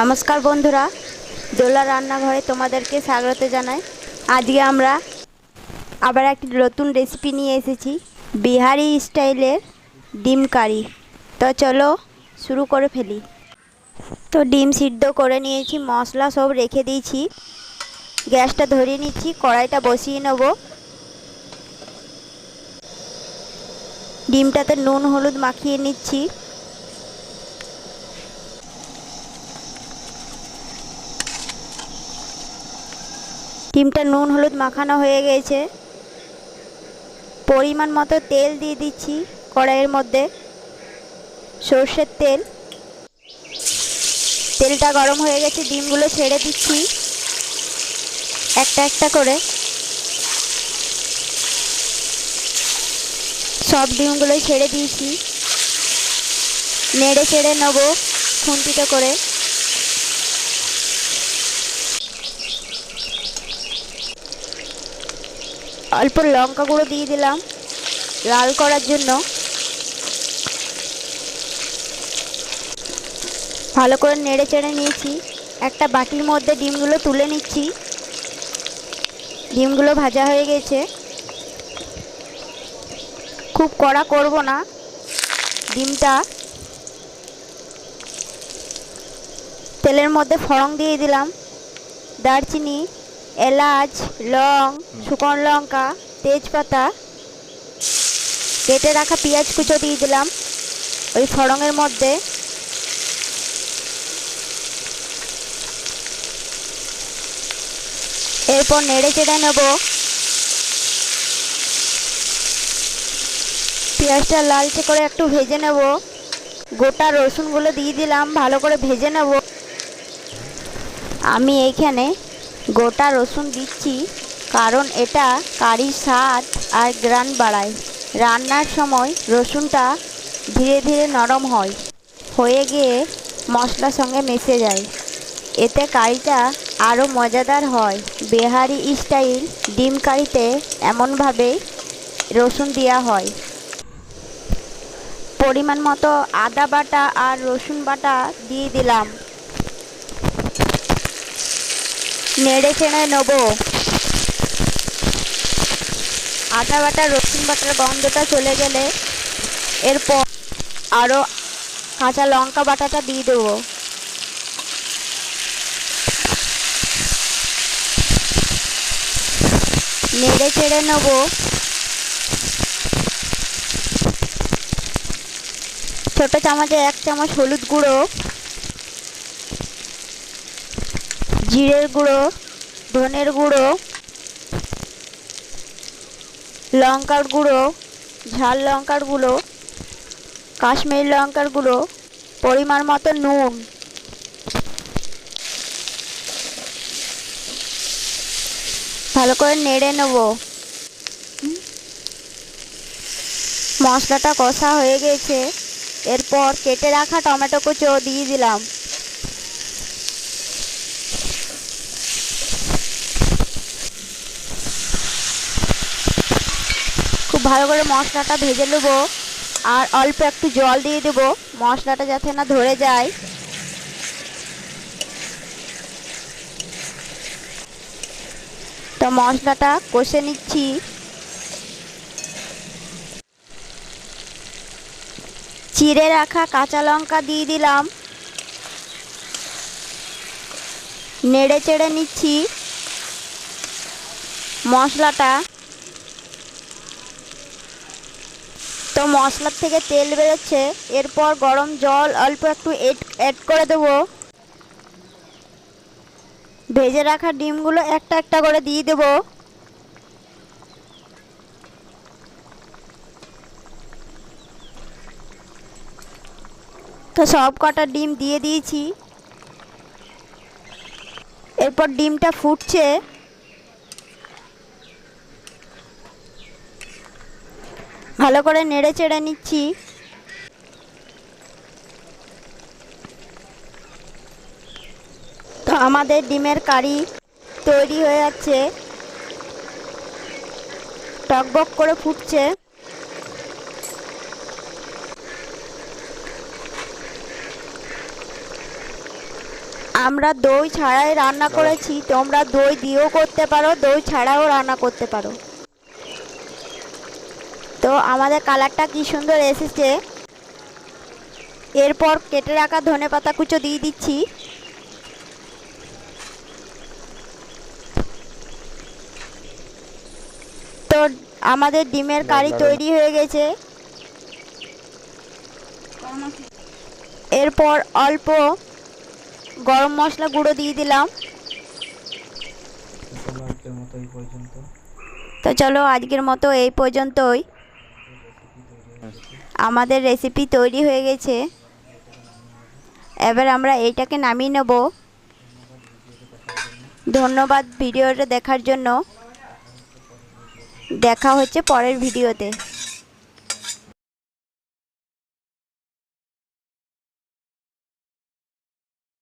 নমস্কার বন্ধুরা দোলা রান্নাঘরে তোমাদেরকে স্বাগত জানাই। আজকে আমরা আবার একটি নতুন রেসিপি নিয়ে এসেছি, বিহারি স্টাইলের ডিম কারি। তো চলো শুরু করে ফেলি। তো ডিম সিদ্ধ করে নিয়েছি, মশলা সব রেখে দিয়েছি। গ্যাসটা ধরিয়ে নিচ্ছি, কড়াইটা বসিয়ে নেব। ডিমটাতে নুন, হলুদ মাখিয়ে নিচ্ছি। ডিমটা নুন, হলুদ মাখানো হয়ে গেছে। পরিমাণ মতো তেল দিয়ে দিচ্ছি কড়াইয়ের মধ্যে। সর্ষের তেল। তেলটা গরম হয়ে গেছে, ডিমগুলো ছেড়ে দিচ্ছি। একটা একটা করে। সব ডিমগুলোই ছেড়ে দিয়েছি। নেড়ে চেড়ে নেব খুন্তিতে করে। অল্প লঙ্কা গুঁড়ো দিয়ে দিলাম লাল করার জন্য। ভালো করে নেড়ে চেড়ে নিয়েছি। একটা বাটির মধ্যে ডিমগুলো তুলে নিচ্ছি। ডিমগুলো ভাজা হয়ে গেছে। খুব কড়া করব না ডিমটা। তেলের মধ্যে ফড়ং দিয়ে দিলাম। দারচিনি এলাচ, লং, শুকনো লঙ্কা, তেজপাতা, কেটে রাখা পেঁয়াজ কুচো দিয়ে দিলাম। ওই ফড়ঙের মধ্যে। এরপর নেড়ে চেড়ে নেব। পেঁয়াজটা লালচে করে একটু ভেজে নেব। গোটা রসুনগুলো দিয়ে দিলাম, ভালো করে ভেজে নেব। আমি এইখানে গোটা রসুন দিচ্ছি, কারণ এটা কারির স্বাদ আর গ্রান বাড়ায়। রান্নার সময় রসুনটা ধীরে ধীরে নরম হয়, হয়ে গিয়ে মশলার সঙ্গে মিশে যায়। এতে কারিটা আরও মজাদার হয়। বেহারি স্টাইল ডিম কারিতে এমনভাবে রসুন দেওয়া হয়। পরিমাণ মতো আদা বাটা আর রসুন বাটা দিয়ে দিলাম। নেড়ে চেড়ে নেব। আদা বাটা, রসুন বাটার গন্ধটা চলে গেলে এরপর আরও কাঁচা লঙ্কা বাটাটা দিয়ে দেবো। নেড়ে চেড়ে নেব। ছোট চামচে এক চামচ হলুদ গুঁড়ো। জিরের গুঁড়ো, ধনের গুঁড়ো, লঙ্কার গুঁড়ো, ঝাল লঙ্কার গুঁড়ো, কাশ্মীরি লঙ্কার গুঁড়ো, পরিমাণ মতো নুন। ভালো করে নেড়ে নেব। মশলাটা কষা হয়ে গেছে। এরপর কেটে রাখা টমেটো কুচো দিয়ে দিলাম। ভালো করে মশলাটা ভেজে নেব। আর অল্প একটু জল দিয়ে দেবো। মশলাটা যাতে না ধরে যায়। তো মশলাটা কষে নিচ্ছি। চিড়ে রাখা কাঁচা লঙ্কা দিয়ে দিলাম। নেড়ে চেড়ে নিচ্ছি। মশলাটা তো মশলার থেকে তেল বেরোচ্ছে। এরপর গরম জল অল্প একটু অ্যাড করে দেবো। ভেজে রাখা ডিমগুলো একটা একটা করে দিয়ে দেবো। তো সব কটা ডিম দিয়ে দিয়েছি। এরপর ডিমটা ফুটছে। ভালো করে নেড়ে চেড়ে নিচ্ছি। তো আমাদের ডিমের কারি তৈরি হয়ে যাচ্ছে। টকবক করে ফুটছে। আমরা দই ছাড়াই রান্না করেছি, তোমরা দই দিয়েও করতে পারো, দই ছাড়াও রান্না করতে পারো। তো আমাদের কালারটা কি সুন্দর এসেছে। এরপর কেটে রাখা ধনে পাতা কুচো দিয়ে দিচ্ছি। তো আমাদের ডিমের কারি তৈরি হয়ে গেছে। এরপর অল্প গরম মশলা গুঁড়ো দিয়ে দিলাম। তো চলো আজকের মতো এই পর্যন্তই। আমাদের রেসিপি তৈরি হয়ে গেছে। এবার আমরা এইটাকে নামিয়ে নেব। ধন্যবাদ ভিডিওটা দেখার জন্য। দেখা হচ্ছে পরের ভিডিওতে।